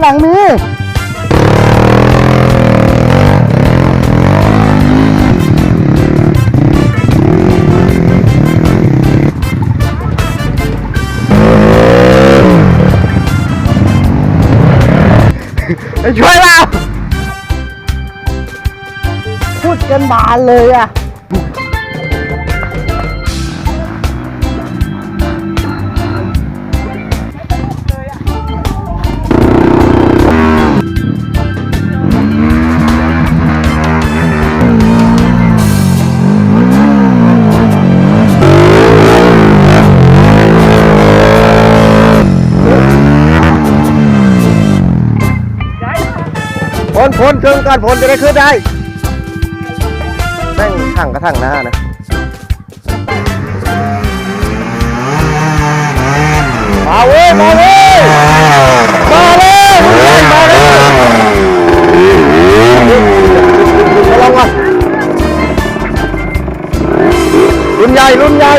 หลังมีไปช่วยเราพูดกันบานเลยอะ พลพลเชิงการพลจะได้ขึ้นได้แม่งถังกระถังหน้านะมาเว้ยมาเว้ยมาเลยมาเลยมาลองมารุ่นใหญ่รุ่นใหญ่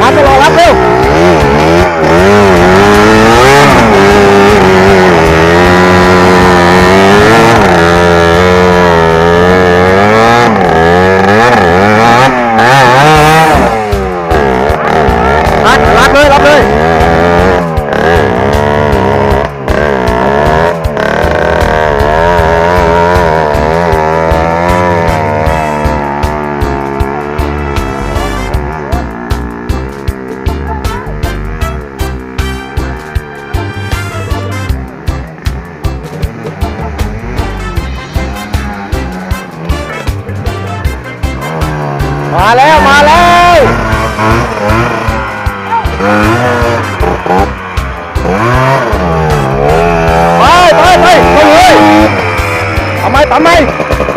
มาไปรอรับเร็ว ทำ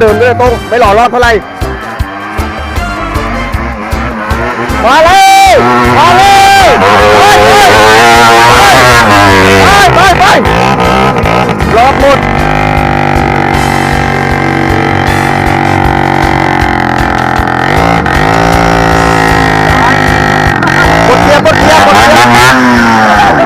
เดินด้วยตรงไม่หล่อรอดเท่าไหร่มาเลยมาเลยไปไปไปไปรอดหมดกดเกียร์กดเกียร์กดเกียร์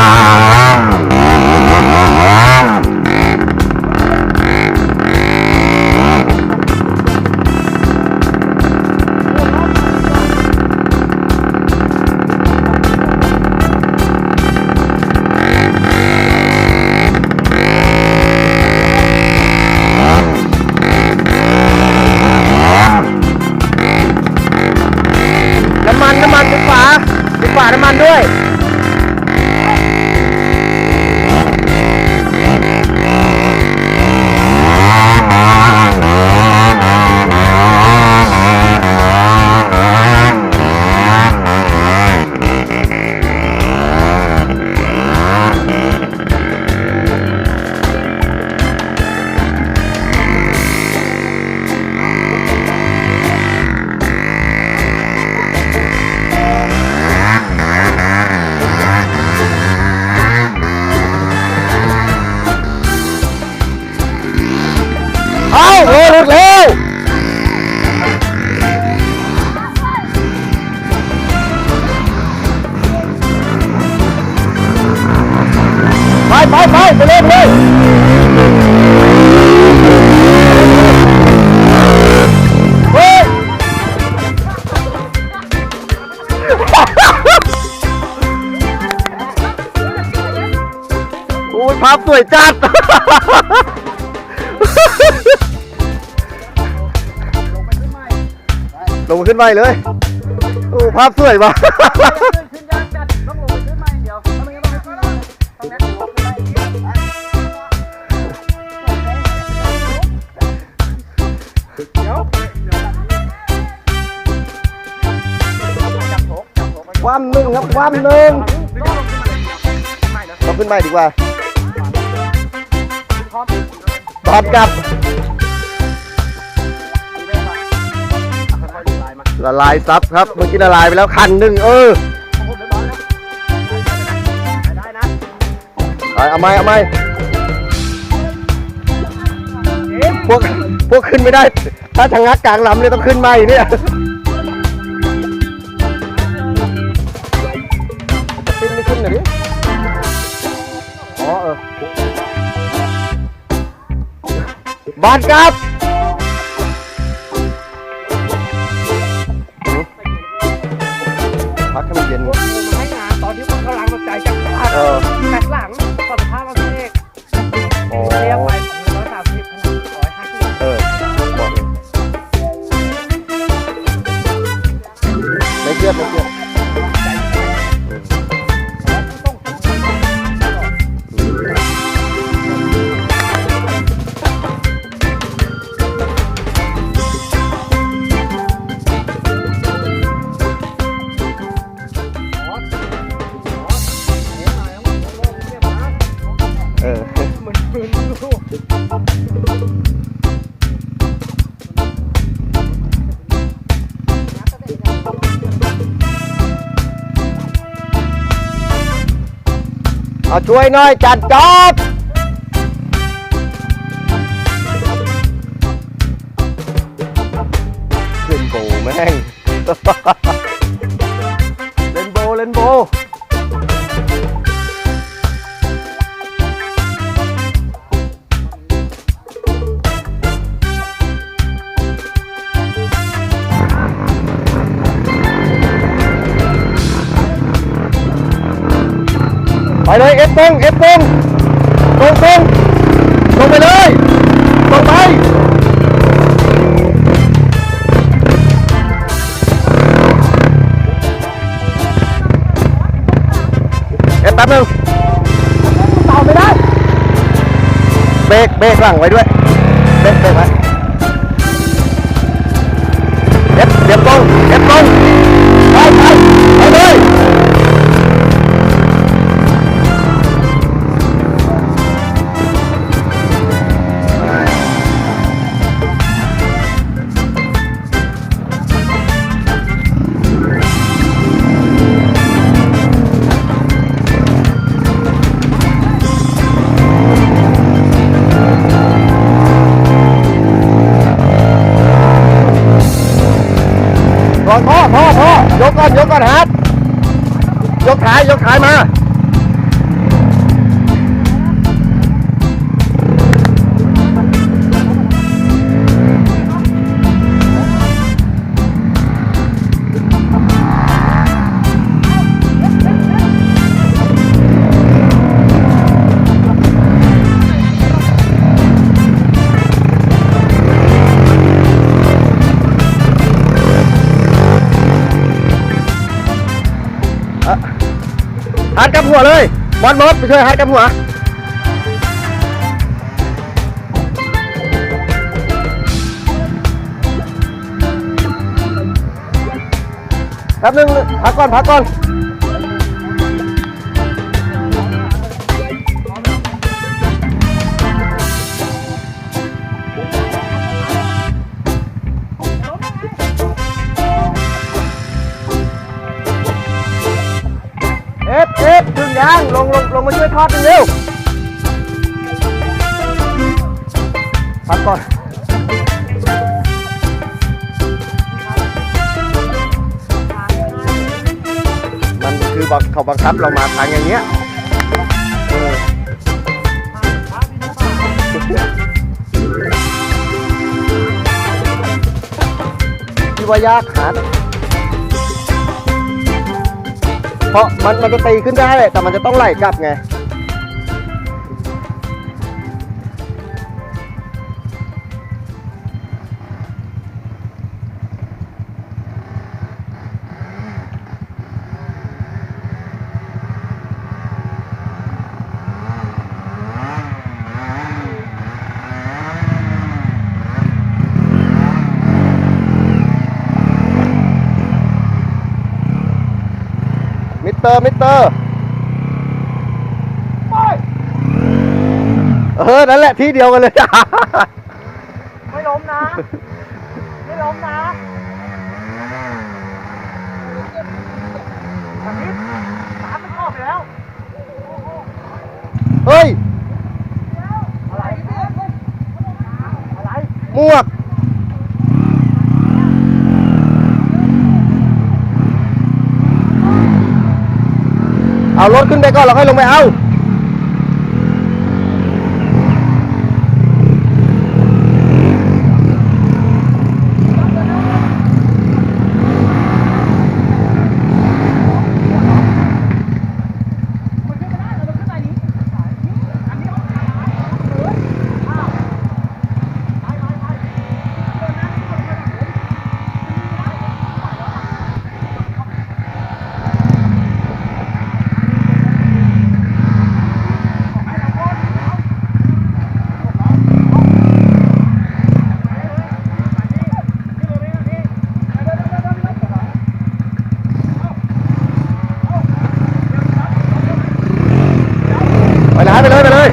ไปเล่นเลยโอ้ยภาพสวยจัด ลงขึ้นไปเลย โอ้ภาพสวยว่ะ ความหนึ่งครับความหนึ่งต้องขึ้นมาอย่างเดียวไม่ดีกว่าตอบกลับ ละลายซับครับ เมื่อกี้ละลายไปแล้วคันหนึ่งเออของผมเรียบร้อยแล้วได้เอาไมเอาไมเอ๊ะพวกพวกขึ้นไม่ได้ ถ้าชะงักกลางลำเนี่ยต้องขึ้นมาอีกเนี่ย บ้านกลับ ช่วยหน่อยจัดจอบขึ้นโบแม่ง เลยเอฟตรงเอฟตรงตรงตรงตรงไปเลยตรงไปเอฟแป๊บนึงต่อไม่ได้เบรกเบรกหลังไว้ด้วยเบรกเบรกไว้ ยกก่อนยกก่อนฮาร์ดยกท้ายยกท้ายมา ฮัดกับหัวเลยบอลบอลไปช่วยฮัดกับหัวแป๊บนึงพักก่อนพักก่อน ลงลงมาช่วยทอดเร็วพักก่อนมันคือบังเขาบังคับเรามาทางอย่างเงี้ยเออที่ว่ายากหา เพราะมันมันจะตีขึ้นได้แหละแต่มันจะต้องไหลกลับไง เตอร์มิสเตอร์ไปเออ นั่นแหละที่เดียวกันเลยไม่ล้มนะ ไม่ล้มนะแบบนี้สามมันออกไปแล้ว เฮ้ย อะไร อะไร หมวก เอารถขึ้นไปก่อนเราค่อยลงไปเอา มันขึ้นมาได้เราขึ้นไปนี้อันนี้เอาขาเอออ้าวไปไปไปเดินหน้าที่คนเดียวนะ ไปเลยไปเลยไปเลย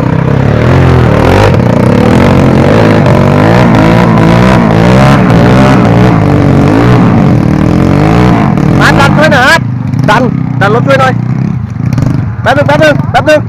มาดันช่วยหน่อยฮะดันดันรถช่วยหน่อยแป๊บนึง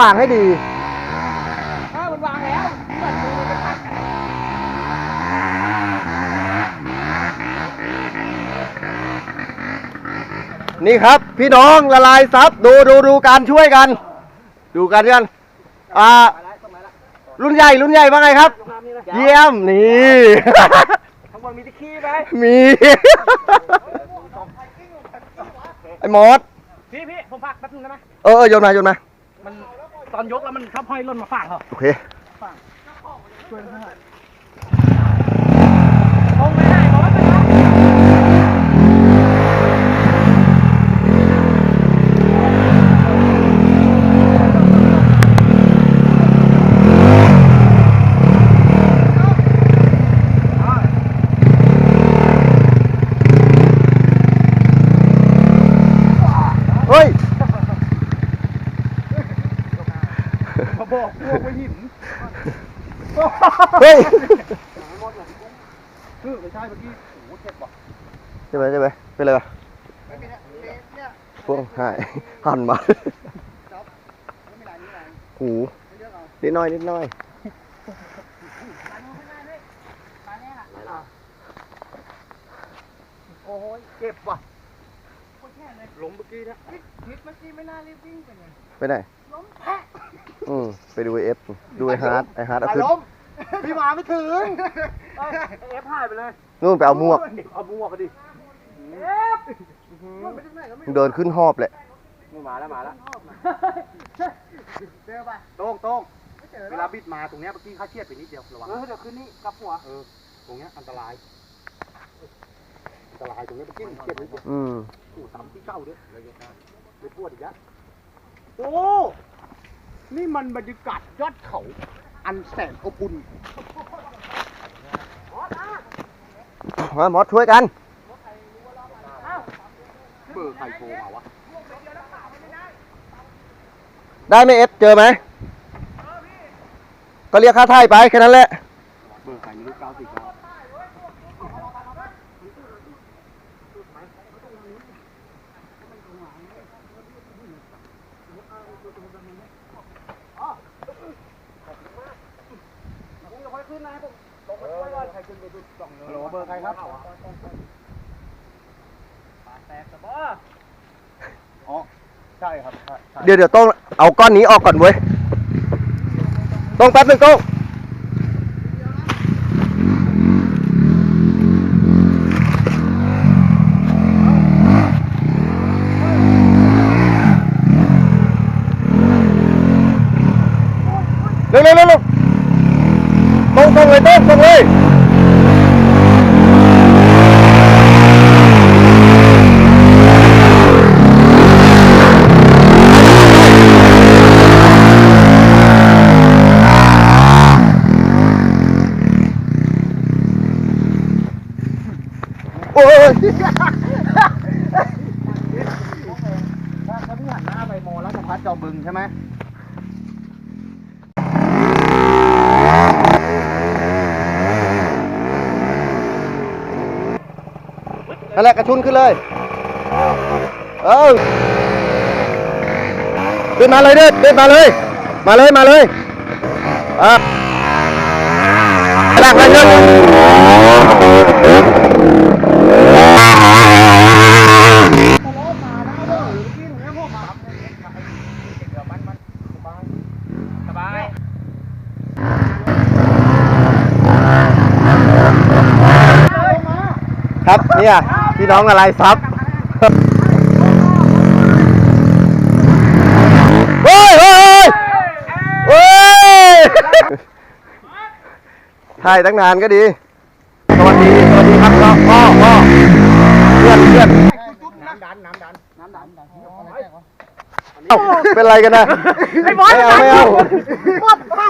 วางให้ดี เออมันวางแล้วเหมือนมือมันจะตัดกันนี่ครับ พี่น้องละลายซับดูดูดูการช่วยกัน ดูกันกันอ่ารุ่นใหญ่รุ่นใหญ่ว่าไงครับน้ำนี่นะเยี่ยมนี่ ข้างบนมีตะขี้ไหมมี ไอ้มอสพี่พี่ผมฝากแป๊บนึงได้ไหมเออเออโยนมาโยนมามันต อนยกแล้วมันชอบห้อยล่นมาฝากเหรอโอเคช่วยหน่อยลงไม่ได้บอกว่าจะท เฮ้ยำมาบอกพวกไม่หิน เฮ้ย คือไม่ใช่เมื่อกี้โอ้โหเจ็บว่ะ ใช่ไหมใช่ไหมเป็นไรวะพวกหายหันมาหูนิดน้อยนิดน้อยโอ้ยเจ็บว่ะล้มเมื่อกี้นะนิดเมื่อกี้ไม่น่ารีบวิ่งไปเลยไปไหนล้มแพะอืมไปดูไอเอฟดูไอฮาร์ดไอฮาร์ดเอาขึ้นพี่มาไม่ถึงเอฟหายไปเลยนู่นไปเอาหมวกเอาหมวกกันดิ งไหนก็ไม่เดินขึ้นหอบแหละนี่มาแล้วมาแล้วเจอป่ะโต้งโต้งเวลาบิดมาตรงเนี้ยเมื่อกี้เขาเชียดไปนิดเดียวระวังเออเดี๋ยวขึ้นนี่กลับหัวเออตรงเนี้ยอันตรายอันตรายตรงเนี้ยเมื่อกี้เชียดนิดเดียวอืมโอ้ซ้ำที่เก้าด้วยไม่ปวดอีกแล้วโอ้นี่มันบรรยากาศยอดเขา อันแสนอบอุ่นมามอสช่วยกันเบ อร์ใครโทรมาวะได้ไหมเอฟเจอไหมก็เรียกค่าไถ่ไปแค่นั้นแหละเบอร์ใครไม่รู้เก้าสี่เก้าขึ้นนะผมลงมาช่วยก่อนใครขึ้นไปดูสองเนินโหลเบอร์ใครครับปาแตกสะบ้ อ๋อใช่ครับใช่ใช่เดี๋ยวเดี๋ยวต้องเอาก้อนนี้ออกก่อนเว้ยต้องแป๊บนึงต้องเร็วเร็วเร็วเร็วตรงตรงเลยต้องตรงเลย โอ้ย ถ้าถ้าพี่หันหน้าไปมองราชพัฒจอมบึงใช่ไหม นั่นแหละกระชุนขึ้นเลย เออขึ้นมาเลยเด็ดเด็ดมาเลย มาเลย มาเลยอะหลักเลยเด็ดครับเนี่ย พี่น้องอะไรซับเฮ้ยเฮ้ยเฮ้ยถ่ายตั้งนานก็ดี สวัสดี สวัสดีครับพ่อพ่อพ่อเพื่อนเพื่อนน้ำดันน้ำดันน้ำดันเอ้าเป็นไรกันนะไอ้บอสไม่เอาไม่เอาหมด